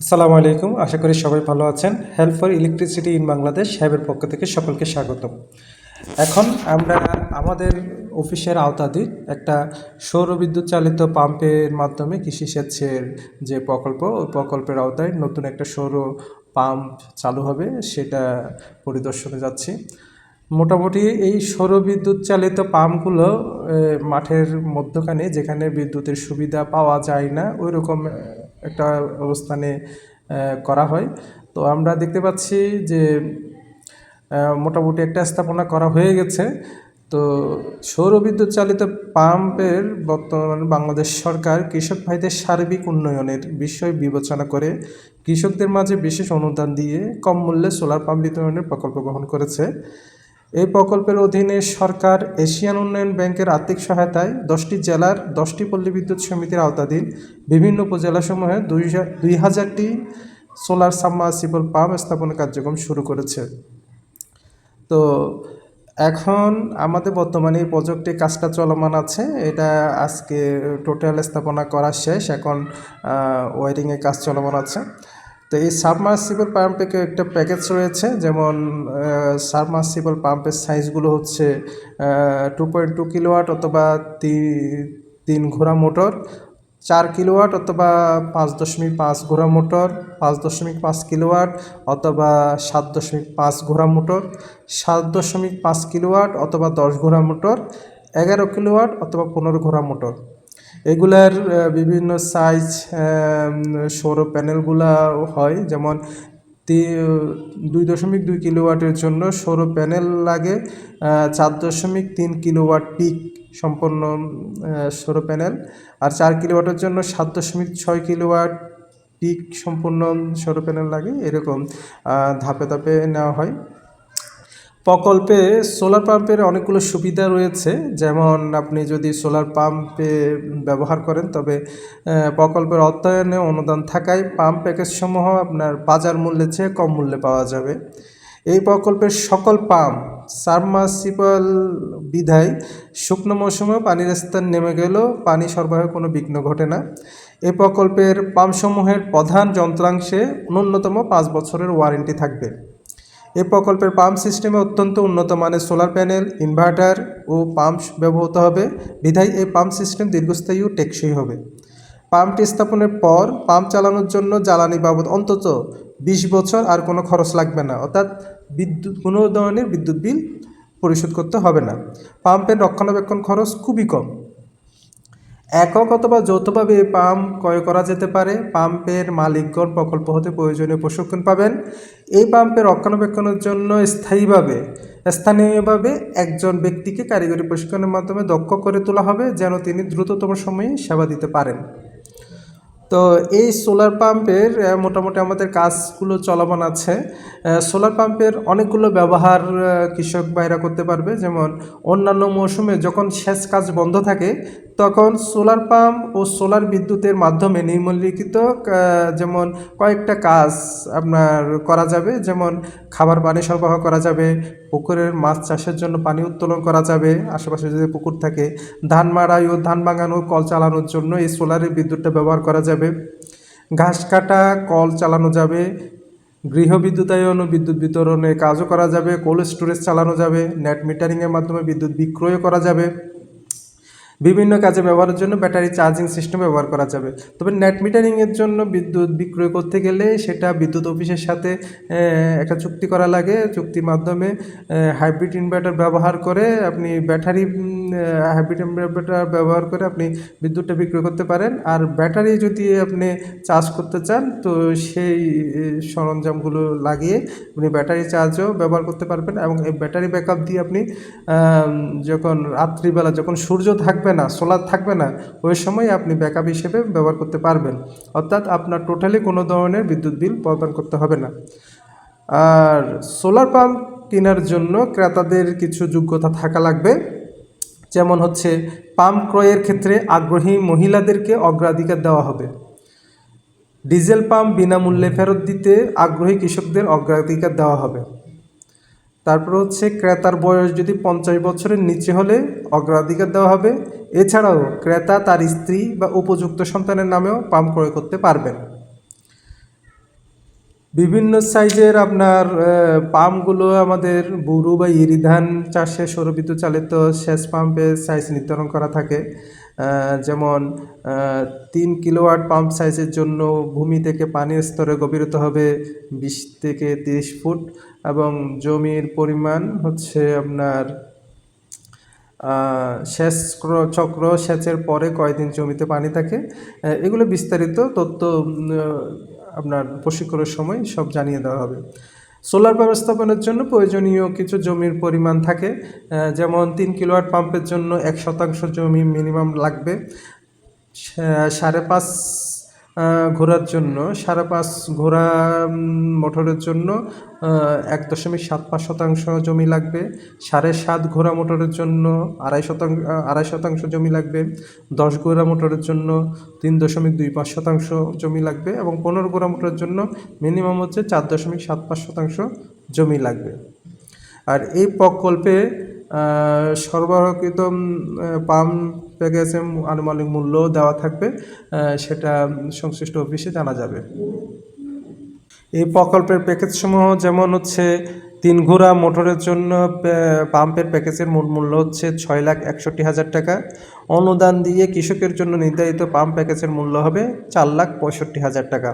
আসসালামু আলাইকুম। আশা করি সবাই ভালো আছেন। Help for electricity in Bangladesh সাহেবের পক্ষ থেকে সকলকে স্বাগত এখন আমরা আমাদের অফিসের আওতাধীন একটা সৌর বিদ্যুৎ চালিত পাম্পের মাধ্যমে কৃষি সেচের যে প্রকল্প, ওই প্রকল্পের আওতায় নতুন একটা সৌর পাম্প চালু হবে, সেটা পরিদর্শনে যাচ্ছি। মোটামুটি এই সৌর বিদ্যুৎ চালিত পাম্পগুলো মাঠের মধ্যখানে যেখানে বিদ্যুতের সুবিধা পাওয়া যায় না, ওই রকম একটা অবস্থানে করা হয়। তো আমরা দেখতে পাচ্ছি যে মোটামুটি একটা স্থাপনা করা হয়ে গেছে। তো সৌর বিদ্যুৎ চালিত পাম্পের বর্তমানে বাংলাদেশ সরকার কৃষক ভাইদের সার্বিক উন্নয়নের বিষয় বিবেচনা করে কৃষকদের মাঝে বিশেষ অনুদান দিয়ে কম মূল্যে সোলার পাম্প বিতরণের প্রকল্প গ্রহণ করেছে। এই প্রকল্পের অধীনে সরকার এশিয়ান উন্নয়ন ব্যাংকের আর্থিক সহায়তায় দশটি জেলার দশটি পল্লী বিদ্যুৎ সমিতির আওতাধীন বিভিন্ন উপজেলাসমূহে দুই দুই হাজারটি সোলার সাবমার্সিবল পাম্প স্থাপনের কার্যক্রম শুরু করেছে। তো এখন আমাদের বর্তমানে এই প্রজেক্টে কাজটা চলমান আছে। এটা আজকে টোটাল স্থাপনা করা শেষ। এখন ওয়ারিংয়ের কাজ চলমান আছে। তো এই সাবমার্সিবল পাম্পে একটা প্যাকেজ রয়েছে, যেমন সাবমার্সিবল পাম্পের সাইজগুলো হচ্ছে টু পয়েন্ট টু কিলোওয়াট অথবা তিন ঘোড়া মোটর, চার কিলোওয়াট অথবা পাঁচ দশমিক পাঁচ ঘোড়া মোটর, পাঁচ দশমিক পাঁচ কিলোওয়াট অথবা সাত দশমিক পাঁচ ঘোড়া মোটর, সাত দশমিক পাঁচ কিলোওয়াট অথবা দশ ঘোড়া মোটর, এগারো কিলোওয়াট অথবা পনেরো ঘোড়া মোটর। এগুলার বিভিন্ন সাইজ সৌর প্যানেলগুলা হয়। যেমন দুই দশমিক দুই কিলোওয়াটের জন্য সৌর প্যানেল লাগে চার দশমিক তিন কিলোওয়াট পিক সম্পন্ন সৌর প্যানেল আর চার কিলোওয়াটের জন্য সাত দশমিক ছয় কিলোওয়াট পিক সম্পূর্ণ সৌর প্যানেল লাগে, এরকম ধাপে ধাপে নেওয়া হয়। প্রকল্পে সোলার পাম্পের অনেকগুলো সুবিধা রয়েছে। যেমন আপনি যদি সোলার পাম্পে ব্যবহার করেন, তবে প্রকল্পের অর্থায়নে অনুদান থাকায় পাম্প প্যাকেজসমূহ আপনার বাজার মূল্যের চেয়ে কম মূল্যে পাওয়া যাবে। এই প্রকল্পের সকল পাম্প সাবমার্সিবল বিধায় শুকনো মৌসুমেও পানির স্থান নেমে গেলেও পানি সরবরাহে কোনো বিঘ্ন ঘটে না। এই প্রকল্পের পাম্পসমূহের প্রধান যন্ত্রাংশে ন্যূনতম পাঁচ বছরের ওয়ারেন্টি থাকবে। এই প্রকল্পের পাম্প সিস্টেমে অত্যন্ত উন্নত মানের সোলার প্যানেল, ইনভার্টার ও পাম্প ব্যবহৃত হবে। বিধায় এই পাম্প সিস্টেম দীর্ঘস্থায়ী ও টেকসই হবে। পাম্পটি স্থাপনের পর পাম্প চালানোর জন্য জ্বালানি বাবদ অন্তত বিশ বছর আর কোনো খরচ লাগবে না। অর্থাৎ বিদ্যুৎ, কোনো ধরনের বিদ্যুৎ বিল পরিশোধ করতে হবে না। পাম্পের রক্ষণাবেক্ষণ খরচ খুবই কম। একক অথবা যৌথভাবে পাম্প ক্রয় করা যেতে পারে। পাম্পের মালিকগণ প্রকল্প হতে প্রয়োজনীয় প্রশিক্ষণ পাবেন। এই পাম্পের রক্ষণাবেক্ষণের জন্য স্থায়ীভাবে, স্থানীয়ভাবে একজন ব্যক্তিকে কারিগরি প্রশিক্ষণের মাধ্যমে দক্ষ করে তোলা হবে, যেন তিনি দ্রুততম সময়ে সেবা দিতে পারেন। তো এই সোলার পাম্পের মোটামুটি আমাদের কাজগুলো চলমান আছে। সোলার পাম্পের অনেকগুলো ব্যবহার কৃষক ভাইরা করতে পারবে। যেমন অন্যান্য মৌসুমে যখন সেচ কাজ বন্ধ থাকে, তখন সোলার পাম্প ও সোলার বিদ্যুতের মাধ্যমে নিম্নলিখিত যেমন কয়েকটা কাজ আপনার করা যাবে। যেমন খাবার পানি সরবরাহ করা যাবে পুকুরের মাছ চাষের জন্য পানি উত্তোলন করা যাবে। আশেপাশে যদি পুকুর থাকে, ধান মারাই ও ধান ভাঙানো কল চালানোর জন্য এই সোলারের বিদ্যুৎটা ব্যবহার করা যাবে। ঘাস কাটা, কল চালানো যাবে। গৃহ বিদ্যুতায়ন ও বিদ্যুৎ বিতরণের কাজও করা যাবে। কোল্ড স্টোরেজ চালানো যাবে। নেট মিটারিংয়ের মাধ্যমে বিদ্যুৎ বিক্রয় করা যাবে। বিভিন্ন কাজে ব্যবহারের জন্য ব্যাটারি চার্জিং সিস্টেম ব্যবহার করা যাবে। তবে নেট মিটারিংয়ের জন্য বিদ্যুৎ বিক্রয় করতে গেলে সেটা বিদ্যুৎ অফিসের সাথে একটা চুক্তি করা লাগে। চুক্তির মাধ্যমে হাইব্রিড ইনভার্টার ব্যবহার করে আপনি ব্যাটারি হাইব্রিড ইনভার্টার ব্যবহার করে আপনি বিদ্যুৎটা বিক্রয় করতে পারেন। আর ব্যাটারি যদি আপনি চার্জ করতে চান, তো সেই সরঞ্জামগুলো লাগিয়ে আপনি ব্যাটারি চার্জও ব্যবহার করতে পারবেন। এবং এই ব্যাটারি ব্যাকআপ দিয়ে আপনি যখন রাত্রিবেলা যখন সূর্য থাকবে না সোলার থাকবে না, ওই সময় আপনি ব্যাকআপ হিসেবে ব্যবহার করতে পারবেন। অর্থাৎ আপনার টোটালি কোনো ধরনের বিদ্যুৎ বিল প্রদান করতে হবে না। আর সোলার পাম্প কেনার জন্য ক্রেতাদের কিছু যোগ্যতা থাকা লাগবে। যেমন হচ্ছে পাম্প ক্রয়ের ক্ষেত্রে আগ্রহী মহিলাদেরকে অগ্রাধিকার দেওয়া হবে। ডিজেল পাম্প বিনামূল্যে ফেরত দিতে আগ্রহী কৃষকদের অগ্রাধিকার দেওয়া হবে। তারপর হচ্ছে, ক্রেতার বয়স যদি পঞ্চাশ বছরের নিচে হলে অগ্রাধিকার দেওয়া হবে। এছাড়াও ক্রেতা তার স্ত্রী বা উপযুক্ত সন্তানের নামেও পাম্প ক্রয় করতে পারবেন। বিভিন্ন সাইজের আপনার পাম্পগুলো আমাদের বুরু বা ইরিধান চাষে সৌরবিদ্যুৎ চালিত সেচ পাম্পের সাইজ নির্ধারণ করা থাকে। যেমন তিন কিলোওয়াট পাম্প সাইজের জন্য ভূমি থেকে পানির স্তরে গভীরতা হবে বিশ থেকে তিরিশ ফুট এবং জমির পরিমাণ হচ্ছে আপনার সেচ চক্র সেচের পরে কয়দিন জমিতে পানি থাকে। এগুলো বিস্তারিত তথ্য আপনার প্রশিক্ষণের সময় সব জানিয়ে দেওয়া হবে। সোলার ব্যবস্থাপনার জন্য প্রয়োজনীয় কিছু জমির পরিমাণ থাকে যেমন তিন কিলোয়াট পাম্পের জন্য এক শতাংশ জমি মিনিমাম লাগবে সাড়ে পাঁচ ঘোড়ার জন্য সাড়ে পাঁচ উম, মোটরের জন্য এক দশমিক সাত পাঁচ শতাংশ জমি লাগবে সাড়ে সাত ঘোড়া মোটরের জন্য আড়াই শতাংশ আড়াই শতাংশ জমি লাগবে দশ ঘোড়া মোটরের জন্য তিন দশমিক দুই পাঁচ শতাংশ জমি লাগবে এবং পনেরো ঘোড়া মোটরের জন্য মিনিমাম হচ্ছে চার দশমিক সাত পাঁচ শতাংশ জমি লাগবে। আর এই প্রকল্পে সরবরাহকৃত পাম্প প্যাকেজের আনুমানিক মূল্য দেওয়া থাকবে সেটা সংশ্লিষ্ট অফিসে জানা যাবে। এই প্রকল্পের প্যাকেজ সমূহ যেমন হচ্ছে, তিন ঘোড়া মোটরের জন্য পাম্পের প্যাকেজের মূল মূল্য হচ্ছে ছয় লাখ একষট্টি হাজার টাকা। অনুদান দিয়ে কৃষকের জন্য নির্ধারিত পাম্প প্যাকেজের মূল্য হবে চার লাখ পঁয়ষট্টি হাজার টাকা।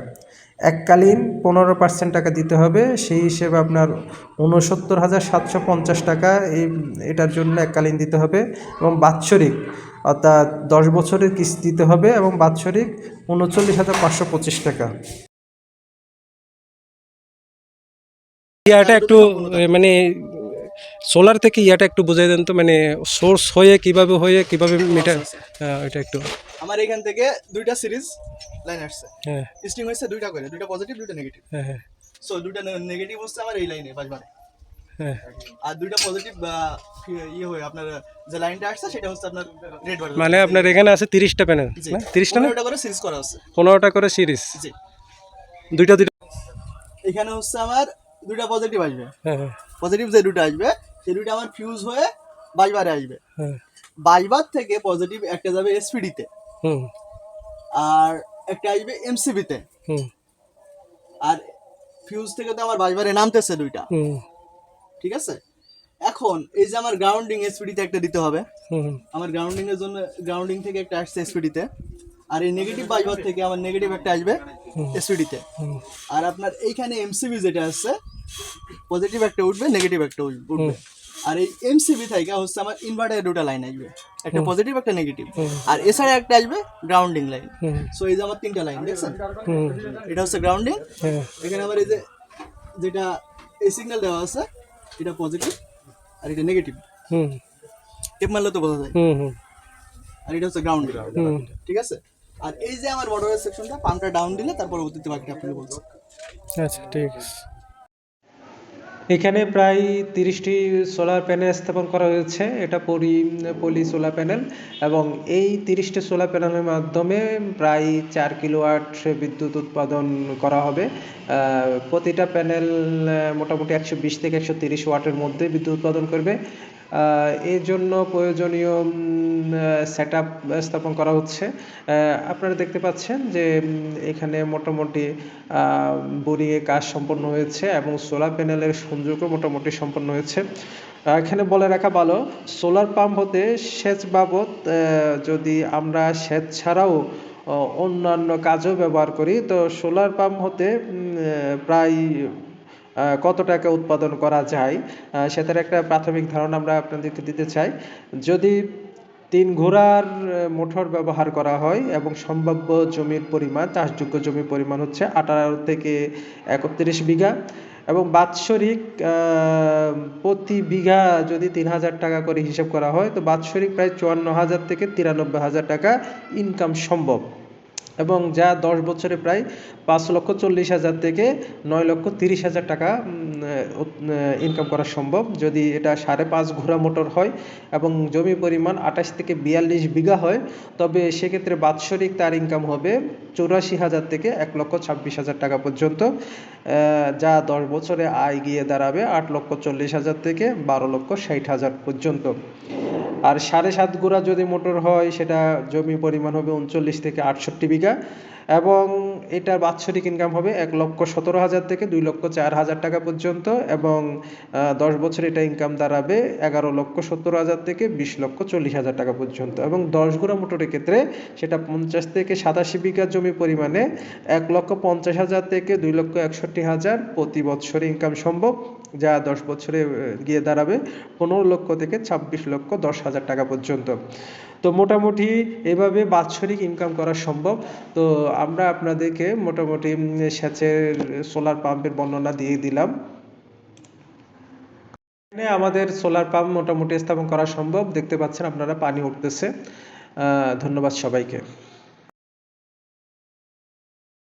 এককালীন পনেরো পার্সেন্ট টাকা দিতে হবে। সেই হিসেবে আপনার উনসত্তর হাজার সাতশো পঞ্চাশ টাকা এই, এটার জন্য এককালীন দিতে হবে এবং বাৎসরিক অর্থাৎ দশ বছরের কিস্তি দিতে হবে এবং বাৎসরিক উনচল্লিশ হাজার পাঁচশো পঁচিশ টাকা। ইয়াটা একটু মানে সোলার থেকে ইয়াটা একটু বুঝাই দেন তো মানে সোর্স হয়ে কীভাবে হয়ে কীভাবে মিটার এটা একটু আমার এখান থেকে দুইটা সিরিজ লাইন আসছে। হ্যাঁ। স্ট্রিং হয়েছে দুইটা করে দুইটা পজিটিভ দুইটা নেগেটিভ হ্যাঁ হ্যাঁ। সো দুইটা নেগেটিভ হচ্ছে আমার এই লাইনে বাজবারে হ্যাঁ। আর দুইটা পজিটিভ ইয়ে হয়ে আপনার যে লাইনটা আসছে সেটা হচ্ছে আপনার রেড বার মানে আপনার এখানে আছে তিরিশটা প্যানেল না? তিরিশটা না? করে সিরিজ করা আছে পনেরোটা করে সিরিজ জি। দুইটা দুইটা। এখানে হচ্ছে আমার দুইটা পজিটিভ আসবে। হ্যাঁ হ্যাঁ। পজিটিভ যে দুটো আসবে সেই দুটো আমার ফিউজ হয়ে বাইবারে আসবে। হ্যাঁ। বাইবার থেকে পজিটিভ একটা যাবে এসপিডিতে আর একটা আসবে এমসিবিতে আর ফিউজ থেকে তো আমার বাইবারে নামতেছে দুইটা। ঠিক আছে? এখন এই যে আমার গ্রাউন্ডিং এসপিডিতে একটা দিতে হবে। হুম। আমার গ্রাউন্ডিং এর জন্য গ্রাউন্ডিং থেকে একটা আসছে এসপিডিতে আর এই নেগেটিভ বাইবার থেকে আমার নেগেটিভ একটা আসবে এসপিডিতে আর আপনার এইখানে এমসিবি যেটা আছে পজিটিভ একটা উঠবে নেগেটিভ একটা উঠ- উঠবে। আর এই এমসিবি থেকে হচ্ছে আমার ইনভার্টারের দুটো লাইন আসবে। একটা পজিটিভ একটা নেগেটিভ আর এছাড়া একটা আসবে গ্রাউন্ডিং লাইন সো এই যে আমার তিনটা লাইন দেখছেন? এটা হচ্ছে গ্রাউন্ডিং হ্যাঁ এখানে আমার এই যে যেটা এই সিগন্যাল দেওয়া আছে এটা পজিটিভ আর এটা নেগেটিভ হুম। টেপ মারলে তো বোঝা যায়। হুম হুম। আর এটা হচ্ছে গ্রাউন্ড ঠিক আছে? আর এই যে আমার বর্ডারের সেকশনটা পাম্পটা ডাউন দিলে তার পরবর্তীতে বাকিটা আপনি বলছি। আচ্ছা ঠিক আছে। এখানে প্রায় তিরিশটি সোলার প্যানেল স্থাপন করা হয়েছে। এটা পরি পলি সোলার প্যানেল এবং এই তিরিশটি সোলার প্যানেলের মাধ্যমে প্রায় চার কিলোওয়াট বিদ্যুৎ উৎপাদন করা হবে। প্রতিটা প্যানেল মোটামুটি একশো বিশ থেকে একশো তিরিশ ওয়াটের মধ্যে বিদ্যুৎ উৎপাদন করবে। এর জন্য প্রয়োজনীয় সেট স্থাপন করা হচ্ছে। আপনারা দেখতে পাচ্ছেন যে এখানে মোটামুটি বোরিংয়ে কাজ সম্পন্ন হয়েছে এবং সোলার প্যানেলের সংযোগও মোটামুটি সম্পন্ন হয়েছে। এখানে বলে রাখা ভালো সোলার পাম্প হতে সেচ বাবদ যদি আমরা সেচ ছাড়াও অন্যান্য কাজেও ব্যবহার করি, তো সোলার পাম্প হতে প্রায় কত টাকা উৎপাদন করা যায় সেটার একটা প্রাথমিক ধারণা আমরা আপনাদেরকে দিতে চাই। যদি তিন ঘোড়ার মোটর ব্যবহার করা হয় এবং সম্ভাব্য জমির পরিমাণ, চাষযোগ্য জমির পরিমাণ হচ্ছে আঠারো থেকে একত্রিশ বিঘা এবং বাৎসরিক প্রতি বিঘা যদি তিন হাজার টাকা করে হিসাব করা হয়, তো বাৎসরিক প্রায় চুয়ান্ন হাজার থেকে তিরানব্বই হাজার টাকা ইনকাম সম্ভব। এবং যা দশ বছরে প্রায় পাঁচ লক্ষ চল্লিশ হাজার থেকে নয় লক্ষ তিরিশ হাজার টাকা ইনকাম করা সম্ভব। যদি এটা সাড়ে পাঁচ ঘোড়া মোটর হয় এবং জমি পরিমাণ আঠাশ থেকে বিয়াল্লিশ বিঘা হয়, তবে সেক্ষেত্রে বাৎসরিক তার ইনকাম হবে চৌরাশি হাজার থেকে এক লক্ষ ছাব্বিশ হাজার টাকা পর্যন্ত যা দশ বছরে আয় গিয়ে দাঁড়াবে আট লক্ষ চল্লিশ হাজার থেকে বারো লক্ষ ষাট হাজার পর্যন্ত। আর সাড়ে সাত গোড়া যদি মোটর হয়, সেটা জমি পরিমাণ হবে উনচল্লিশ থেকে আটষট্টি বিঘা এবং এটার বাৎসরিক ইনকাম হবে এক লক্ষ সতেরো হাজার থেকে দুই লক্ষ চার হাজার টাকা পর্যন্ত এবং দশ বছর এটা ইনকাম দাঁড়াবে এগারো লক্ষ সত্তর হাজার থেকে বিশ লক্ষ চল্লিশ হাজার টাকা পর্যন্ত এবং দশ গুণা মোটরের ক্ষেত্রে সেটা পঞ্চাশ থেকে সাতাশি বিঘা জমি পরিমাণে এক লক্ষ পঞ্চাশ হাজার থেকে দুই লক্ষ একষট্টি হাজার প্রতি বছরে ইনকাম সম্ভব। যা দশ বছরে গিয়ে দাঁড়াবে, পনেরো লক্ষ থেকে ছাব্বিশ লক্ষ দশ হাজার টাকা পর্যন্ত। তো মোটামুটি এভাবে বাৎসরিক ইনকাম করা সম্ভব। তো আমরা আপনাদেরকে মোটামুটি সেচের সোলার পাম্পের বর্ণনা দিয়ে দিলাম। এখানে আমাদের সোলার পাম্প মোটামুটি স্থাপন করা সম্ভব। দেখতে পাচ্ছেন আপনারা পানি উঠতেছে। ধন্যবাদ সবাইকে।